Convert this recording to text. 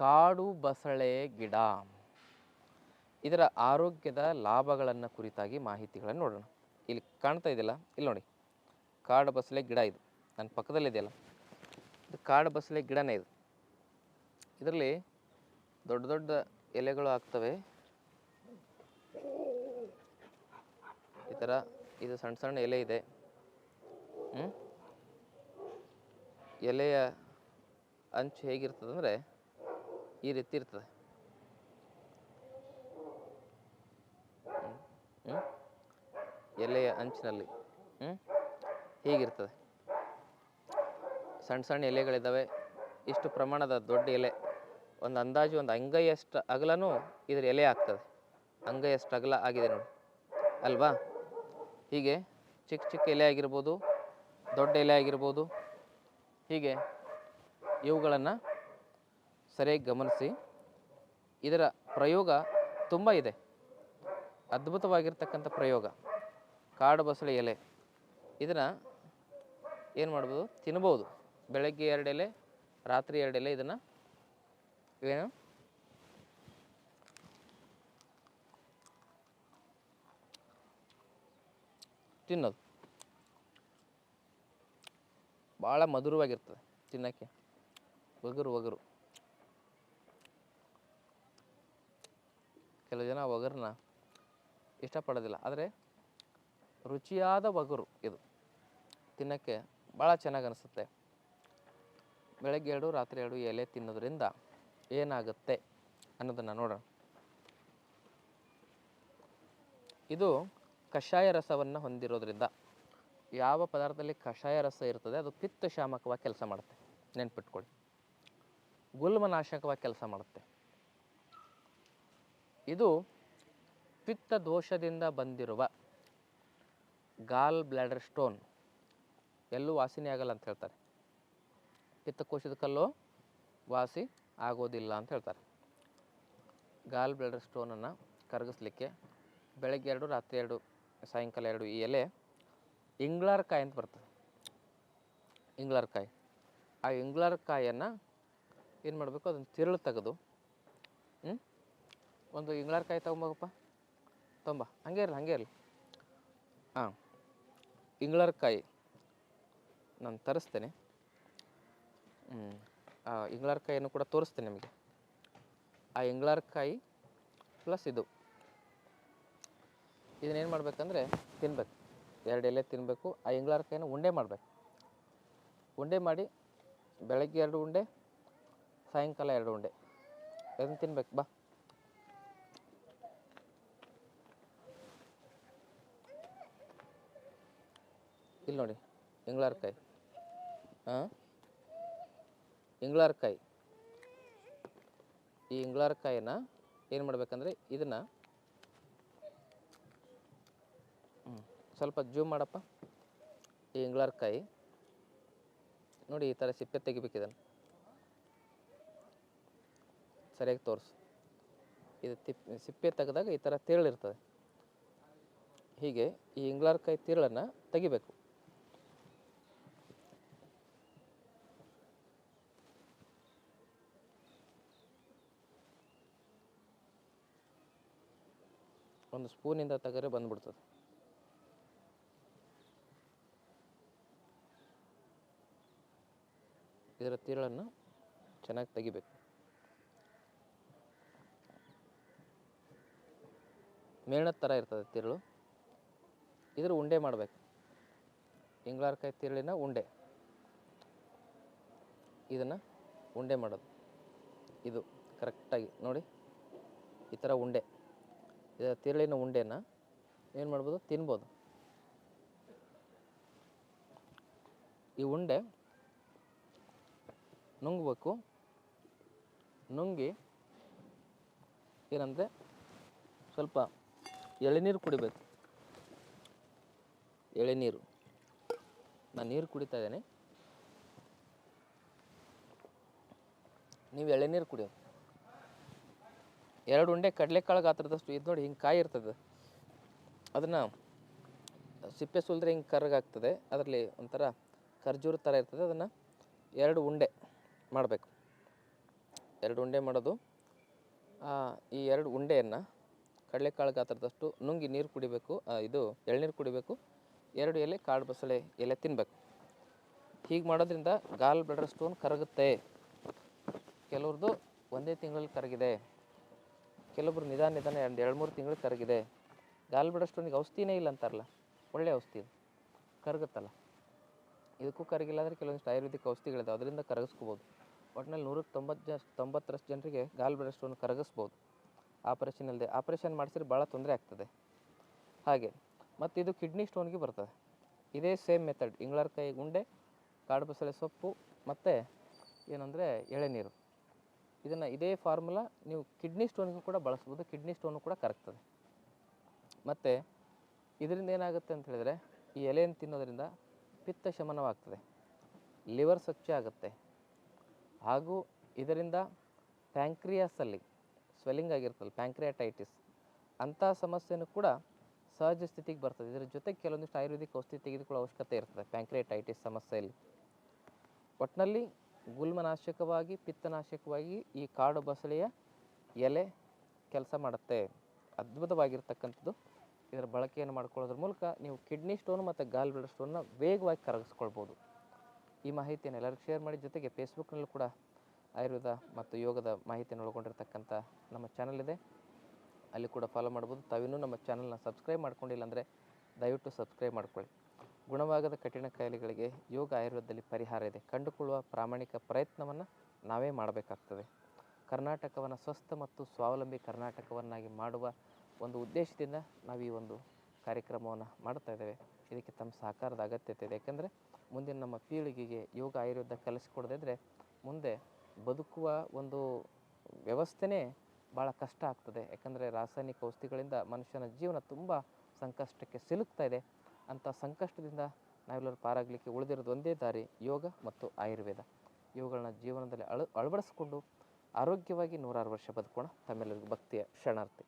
ಕಾಡು ಬಸಳೆ ಗಿಡ. ಇದರ ಆರೋಗ್ಯದ ಲಾಭಗಳನ್ನು ಕುರಿತಾಗಿ ಮಾಹಿತಿಗಳನ್ನು ನೋಡೋಣ. ಇಲ್ಲಿ ಕಾಣ್ತಾ ಇದೆಯಲ್ಲ? ಇಲ್ಲಿ ನೋಡಿ. ಕಾಡು ಬಸಳೆ ಗಿಡ ಇದು. ನನ್ನ ಪಕ್ಕದಲ್ಲಿದೆಯಲ್ಲ. ಇದು ಕಾಡು ಬಸಳೆ ಗಿಡನೇ ಇದು. ಇದರಲ್ಲಿ ದೊಡ್ಡ ದೊಡ್ಡ ಎಲೆಗಳು ಆಗ್ತವೆ. ಈ ಥರ ಇದು ಸಣ್ಣ ಸಣ್ಣ ಎಲೆ ಇದೆ. ಎಲೆಯ ಅಂಚು ಹೇಗಿರ್ತದಂದರೆ ಈ ರೀತಿ ಇರ್ತದೆ? ಎಲೆಯ ಅಂಚಿನಲ್ಲಿ ಹ್ಞೂ ಹೀಗಿರ್ತದೆ. ಸಣ್ಣ ಸಣ್ಣ ಎಲೆಗಳಿದ್ದಾವೆ ಇಷ್ಟು ಪ್ರಮಾಣದ ದೊಡ್ಡ ಎಲೆ, ಒಂದು ಅಂದಾಜು ಒಂದು ಅಂಗೈಯಷ್ಟು ಅಗಲನೂ ಇದ್ರ ಎಲೆ ಆಗ್ತದೆ. ಅಂಗೈಯಷ್ಟು ಅಗಲ ಆಗಿದೆ ನೋಡಿ. ಅಲ್ವಾ? ಹೀಗೆ ಚಿಕ್ಕ ಚಿಕ್ಕ ಎಲೆ ಆಗಿರ್ಬೋದು, ದೊಡ್ಡ ಎಲೆ ಆಗಿರ್ಬೋದು, ಹೀಗೆ ಇವುಗಳನ್ನು ಸರಿಯಾಗಿ ಗಮನಿಸಿ. ಇದರ ಪ್ರಯೋಗ ತುಂಬ ಇದೆ. ಅದ್ಭುತವಾಗಿರ್ತಕ್ಕಂಥ ಪ್ರಯೋಗ. ಕಾಡು ಬಸಳೆ ಎಲೆ. ಇದನ್ನು ಏನು ಮಾಡ್ಬೋದು? ತಿನ್ಬೋದು. ಬೆಳಗ್ಗೆ ಎರಡು ಎಲೆ, ರಾತ್ರಿ ಎರಡು ಎಲೆ ಇದನ್ನು ಏನು? ತಿನ್ನೋದು. ಭಾಳ ಮಧುರವಾಗಿರ್ತದೆ ತಿನ್ನೋಕ್ಕೆ. ಒಗರು ಒಗರು. ಕೆಲವು ಜನ ಒಗರನ್ನ ಇಷ್ಟಪಡೋದಿಲ್ಲ. ಆದರೆ ರುಚಿಯಾದ ಒಗರು ಇದು. ತಿನ್ನೋಕ್ಕೆ ಭಾಳ ಚೆನ್ನಾಗಿ ಅನಿಸುತ್ತೆ. ಬೆಳಗ್ಗೆ ಎರಡು, ರಾತ್ರಿ ಎರಡು ಎಲೆ ತಿನ್ನೋದ್ರಿಂದ ಏನಾಗುತ್ತೆ ಅನ್ನೋದನ್ನು ನೋಡೋಣ. ಇದು ಕಷಾಯ ರಸವನ್ನು ಹೊಂದಿರೋದ್ರಿಂದ ಯಾವ ಪದಾರ್ಥದಲ್ಲಿ ಕಷಾಯ ರಸ ಇರ್ತದೆ, ಅದು ಪಿತ್ತ ಶಾಮಕವಾಗಿ ಕೆಲಸ ಮಾಡುತ್ತೆ. ನೆನ್ಪಿಟ್ಕೊಳ್ಳಿ. ಗುಲ್ಮನಾಶಕವಾಗಿ ಕೆಲಸ ಮಾಡುತ್ತೆ. ಇದು ಪಿತ್ತ ದೋಷದಿಂದ ಬಂದಿರುವ ಗಾಲ್ ಬ್ಲ್ಯಾಡರ್ ಸ್ಟೋನ್ ಎಲ್ಲೂ ವಾಸಿನೇ ಆಗಲ್ಲ ಅಂತ ಹೇಳ್ತಾರೆ. ಪಿತ್ತಕೋಶದ ಕಲ್ಲು ವಾಸಿ ಆಗೋದಿಲ್ಲ ಅಂತ ಹೇಳ್ತಾರೆ. ಗಾಲ್ ಬ್ಲ್ಯಾಡರ್ ಸ್ಟೋನನ್ನು ಕರಗಿಸ್ಲಿಕ್ಕೆ ಬೆಳಗ್ಗೆ ಎರಡು, ರಾತ್ರಿ ಎರಡು, ಸಾಯಂಕಾಲ ಎರಡು ಈ ಎಲೆ ಇಂಗ್ಲಾರ್ಕಾಯಿ ಅಂತ ಬರ್ತದೆ. ಇಂಗ್ಲಾರ್ಕಾಯಿ ಆ ಇಂಗ್ಲಾರ್ಕಾಯನ್ನು ಏನು ಮಾಡಬೇಕು? ಅದನ್ನು ತಿರುಳು ತೆಗೆದು ಒಂದು ಇಂಗ್ಲಾರ್ಕಾಯಿ ತೊಗೊಂಬೋಗಪ್ಪ. ತೊಂಬ. ಹಂಗೆ ಇರಲಿ ಹಂಗೆ ಇರಲಿ. ಹಾಂ ಇಂಗ್ಲಾರ್ಕಾಯಿ ನಾನು ತರಿಸ್ತೇನೆ. ಹ್ಞೂ ಆ ಇಂಗ್ಲಾರ್ಕಾಯಿಯನ್ನು ಕೂಡ ತೋರಿಸ್ತೇನೆ ನಿಮಗೆ. ಆ ಇಂಗ್ಲಾರ್ಕಾಯಿ ಪ್ಲಸ್ ಇದು. ಇದನ್ನೇನು ಮಾಡಬೇಕಂದ್ರೆ ತಿನ್ಬೇಕು. ಎರಡು ಎಲೆ ತಿನ್ನಬೇಕು ಆ ಇಂಗ್ಲಾರ್ಕಾಯಿನ ಉಂಡೆ ಮಾಡಬೇಕು. ಉಂಡೆ ಮಾಡಿ ಬೆಳಗ್ಗೆ ಎರಡು ಉಂಡೆ, ಸಾಯಂಕಾಲ ಎರಡು ಉಂಡೆ. ಅದನ್ನು ತಿನ್ಬೇಕು, ಬಾ. ಇಲ್ಲಿ ನೋಡಿ ಇಂಗ್ಳಾರ್ಕಾಯಿ ಹಾಂ ಇಂಗ್ಳಾರ್ಕಾಯಿ ಈ ಇಂಗ್ಳಾರ್ಕಾಯಿನ ಏನು ಮಾಡ್ಬೇಕಂದ್ರೆ ಇದನ್ನು ಸ್ವಲ್ಪ ಜೂಮ್ ಮಾಡಪ್ಪ. ಈ ಇಂಗ್ಳಾರ್ಕಾಯಿ ನೋಡಿ ಈ ಥರ ಸಿಪ್ಪೆ ತೆಗಿಬೇಕು ಇದನ್ನು. ಸರಿಯಾಗಿ ತೋರಿಸು. ಇದು ತಿಪ್, ಸಿಪ್ಪೆ ತೆಗೆದಾಗ ಈ ಥರ ತಿರುಳಿರ್ತದೆ. ಹೀಗೆ ಈ ಇಂಗ್ಲಾರ್ಕಾಯಿ ತಿರುಳನ್ನು ತೆಗಿಬೇಕು. ಒಂದು ಸ್ಪೂನಿಂದ ತೆಗರೆ ಬಂದ್ಬಿಡ್ತದೆ. ಇದರ ತಿರುಳನ್ನು ಚೆನ್ನಾಗಿ ತೆಗಿಬೇಕು. ಮೇಣದ ಥರ ಇರ್ತದೆ ತಿರುಳು. ಇದ್ರ ಉಂಡೆ ಮಾಡಬೇಕು. ಇಂಗ್ಲಾರ್ಕಾಯಿ ತಿರುಳಿನ ಉಂಡೆ. ಇದನ್ನು ಉಂಡೆ ಮಾಡೋದು. ಇದು ಕರೆಕ್ಟಾಗಿ ನೋಡಿ. ಈ ಥರ ಉಂಡೆ. ತಿರುಳಿನ ಉಂಡೆನ ಏನು ಮಾಡ್ಬೋದು? ತಿನ್ಬೋದು. ಈ ಉಂಡೆ ನುಂಗ್ಬೇಕು. ನುಂಗಿ ಏನಂದರೆ ಸ್ವಲ್ಪ ಎಳೆನೀರು ಕುಡಿಬೇಕು. ಎಳೆನೀರು. ನಾನು ನೀರು ಕುಡಿತಾ ಇದ್ದೇನೆ. ನೀವು ಎಳೆನೀರು ಕುಡಿಯೋದು ಎರಡು ಉಂಡೆ ಕಡಲೆಕಾಳು ಗಾತ್ರದಷ್ಟು ಇದು ನೋಡಿ ಹಿಂಗೆ ಕಾಯಿ ಇರ್ತದೆ. ಅದನ್ನು ಸಿಪ್ಪೆ ಸುಲಿದ್ರೆ ಹಿಂಗೆ ಕರ್ಗಾಗ್ತದೆ ಅದರಲ್ಲಿ ಒಂಥರ ಖರ್ಜೂರ ಥರ ಇರ್ತದೆ. ಅದನ್ನು ಎರಡು ಉಂಡೆ ಮಾಡಬೇಕು. ಎರಡು ಉಂಡೆ ಮಾಡೋದು. ಈ ಎರಡು ಉಂಡೆಯನ್ನು ಕಡಲೆಕಾಳು ಗಾತ್ರದಷ್ಟು ನುಂಗಿ ನೀರು ಕುಡಿಬೇಕು. ಇದು ಎಳ್ನೀರು ಕುಡಿಬೇಕು. ಎರಡು ಎಲೆ ಕಾಳು ಬಸಳೆ ಎಲೆ ತಿನ್ನಬೇಕು ಹೀಗೆ ಮಾಡೋದ್ರಿಂದ ಗಾಲ್ ಬ್ಲಡರ್ ಸ್ಟೋನ್ ಕರಗುತ್ತೆ. ಕೆಲವ್ರದ್ದು ಒಂದೇ ತಿಂಗಳಲ್ಲಿ ಕರಗಿದೆ. ಕೆಲವೊಬ್ರು ನಿಧಾನ ನಿಧಾನ ಒಂದು ಎರಡು, ಮೂರು ತಿಂಗಳು ಕರಗಿದೆ. ಗಾಲ್ ಬಿಡೋಷ್ಟೊಂದಿಗೆ ಔಷಧಿನೇ ಇಲ್ಲ ಅಂತಾರಲ್ಲ, ಒಳ್ಳೆ ಔಷಧಿ ಇದು ಕರಗುತ್ತಲ್ಲ. ಇದಕ್ಕೂ ಕರಗಿಲ್ಲ ಅಂದರೆ ಕೆಲವೊಂದಿಷ್ಟು ಆಯುರ್ವೇದಿಕ್ ಔಷಧಿಗಳಿದೆ ಅದರಿಂದ ಕರಗಿಸ್ಕೋಬೋದು. ಒಟ್ಟಿನಲ್ಲಿ ನೂರಕ್ಕೆ ತೊಂಬತ್ತು ಜನ ತೊಂಬತ್ತರಷ್ಟು ಜನರಿಗೆ ಗಾಲ್ ಸ್ಟೋನ್ ಕರಗಿಸ್ಬೋದು. ಆಪರೇಷನ್ ಅಲ್ಲದೆ ಆಪರೇಷನ್ ಮಾಡಿಸಿದ್ರೆ ಭಾಳ ತೊಂದರೆ ಆಗ್ತದೆ. ಹಾಗೆ, ಮತ್ತು ಇದು ಕಿಡ್ನಿ ಸ್ಟೋನ್ಗೆ ಬರ್ತದೆ. ಇದೇ ಸೇಮ್ ಮೆಥಡ್ ಇಂಗ್ಳರ್ಕಾಯಿ ಗುಂಡೆ, ಕಾಡು ಬಸಳೆ ಸೊಪ್ಪು, ಮತ್ತು ಏನಂದರೆ ಎಳೆನೀರು. ಇದನ್ನು ಇದೇ ಫಾರ್ಮುಲಾ ನೀವು ಕಿಡ್ನಿ ಸ್ಟೋನಿಗೂ ಕೂಡ ಬಳಸ್ಬೋದು, ಕಿಡ್ನಿ ಸ್ಟೋನು ಕೂಡ ಕರಗ್ತದೆ ಮತ್ತು ಇದರಿಂದ ಏನಾಗುತ್ತೆ ಅಂತ ಹೇಳಿದರೆ ಈ ಎಲೆಯನ್ನು ತಿನ್ನೋದರಿಂದ ಪಿತ್ತ ಶಮನವಾಗ್ತದೆ, ಲಿವರ್ ಸ್ವಚ್ಛ ಆಗುತ್ತೆ. ಹಾಗೂ ಇದರಿಂದ ಪ್ಯಾಂಕ್ರಿಯಾಸಲ್ಲಿ ಸ್ವೆಲ್ಲಿಂಗ್ ಆಗಿರ್ತಲ್ಲ ಪ್ಯಾಂಕ್ರಿಯಾಟೈಟಿಸ್ ಅಂಥ ಸಮಸ್ಯೆನೂ ಕೂಡ ಸಹಜ ಸ್ಥಿತಿಗೆ ಬರ್ತದೆ. ಇದರ ಜೊತೆ ಕೆಲವೊಂದಿಷ್ಟು ಆಯುರ್ವೇದಿಕ್ ಔಷಧಿ ತೆಗೆದುಕೊಳ್ಳೋ ಅವಶ್ಯಕತೆ ಇರ್ತದೆ ಪ್ಯಾಂಕ್ರಿಯಾಟೈಟಿಸ್ ಸಮಸ್ಯೆಯಲ್ಲಿ. ಒಟ್ಟಿನಲ್ಲಿ ಗುಲ್ಮನಾಶಕವಾಗಿ, ಪಿತ್ತನಾಶಕವಾಗಿ ಈ ಕಾಡು ಬಸಳೆಯ ಎಲೆ ಕೆಲಸ ಮಾಡುತ್ತೆ. ಅದ್ಭುತವಾಗಿರ್ತಕ್ಕಂಥದ್ದು. ಇದರ ಬಳಕೆಯನ್ನು ಮಾಡ್ಕೊಳ್ಳೋದ್ರ ಮೂಲಕ ನೀವು ಕಿಡ್ನಿ ಸ್ಟೋನ್ ಮತ್ತು ಗಾಲ್ ಬ್ಲಡರ್ ಸ್ಟೋನ್ನ ವೇಗವಾಗಿ ಕರಗಿಸ್ಕೊಳ್ಬೋದು. ಈ ಮಾಹಿತಿಯನ್ನು ಎಲ್ಲರಿಗೂ ಶೇರ್ ಮಾಡಿ, ಜೊತೆಗೆ ಫೇಸ್ಬುಕ್ನಲ್ಲೂ ಕೂಡ ಆಯುರ್ವೇದ ಮತ್ತು ಯೋಗದ ಮಾಹಿತಿಯನ್ನು ಒಳಗೊಂಡಿರ್ತಕ್ಕಂಥ ನಮ್ಮ ಚಾನಲ್ ಇದೆ. ಅಲ್ಲಿ ಕೂಡ ಫಾಲೋ ಮಾಡ್ಬೋದು. ತಾವಿನ್ನೂ ನಮ್ಮ ಚಾನಲ್ನ ಸಬ್ಸ್ಕ್ರೈಬ್ ಮಾಡ್ಕೊಂಡಿಲ್ಲ ಅಂದರೆ ದಯವಿಟ್ಟು ಸಬ್ಸ್ಕ್ರೈಬ್ ಮಾಡ್ಕೊಳ್ಳಿ. ಗುಣವಾಗದ ಕಠಿಣ ಕಾಯಿಲೆಗಳಿಗೆ ಯೋಗ ಆಯುರ್ವೇದದಲ್ಲಿ ಪರಿಹಾರ ಇದೆ. ಕಂಡುಕೊಳ್ಳುವ ಪ್ರಾಮಾಣಿಕ ಪ್ರಯತ್ನವನ್ನು ನಾವೇ ಮಾಡಬೇಕಾಗ್ತದೆ. ಕರ್ನಾಟಕವನ್ನು ಸ್ವಸ್ಥ ಮತ್ತು ಸ್ವಾವಲಂಬಿ ಕರ್ನಾಟಕವನ್ನಾಗಿ ಮಾಡುವ ಒಂದು ಉದ್ದೇಶದಿಂದ ನಾವು ಈ ಒಂದು ಕಾರ್ಯಕ್ರಮವನ್ನು ಮಾಡ್ತಾ ಇದ್ದೇವೆ. ಇದಕ್ಕೆ ತಮ್ಮ ಸಹಕಾರದ ಅಗತ್ಯತೆ ಇದೆ. ಯಾಕೆಂದರೆ ಮುಂದಿನ ನಮ್ಮ ಪೀಳಿಗೆಗೆ ಯೋಗ ಆಯುರ್ವೇದ ಕಲಿಸ್ಕೊಡದಿದ್ದರೆ ಮುಂದೆ ಬದುಕುವ ಒಂದು ವ್ಯವಸ್ಥೆನೇ ಭಾಳ ಕಷ್ಟ ಆಗ್ತದೆ. ಯಾಕಂದರೆ ರಾಸಾಯನಿಕ ಔಷಧಿಗಳಿಂದ ಮನುಷ್ಯನ ಜೀವನ ತುಂಬ ಸಂಕಷ್ಟಕ್ಕೆ ಸಿಲುಕ್ತಾ ಇದೆ. ಅಂಥ ಸಂಕಷ್ಟದಿಂದ ನಾವೆಲ್ಲರೂ ಪಾರಾಗಲಿಕ್ಕೆ ಉಳಿದಿರೋದು ಒಂದೇ ದಾರಿ ಯೋಗ ಮತ್ತು ಆಯುರ್ವೇದ. ಇವುಗಳನ್ನ ಜೀವನದಲ್ಲಿ ಅಳ ಅಳವಡಿಸ್ಕೊಂಡು ಆರೋಗ್ಯವಾಗಿ ನೂರಾರು ವರ್ಷ ಬದುಕೋಣ. ತಮ್ಮೆಲ್ಲರಿಗೂ ಭಕ್ತಿಯ ಶರಣಾರ್ಥಿ.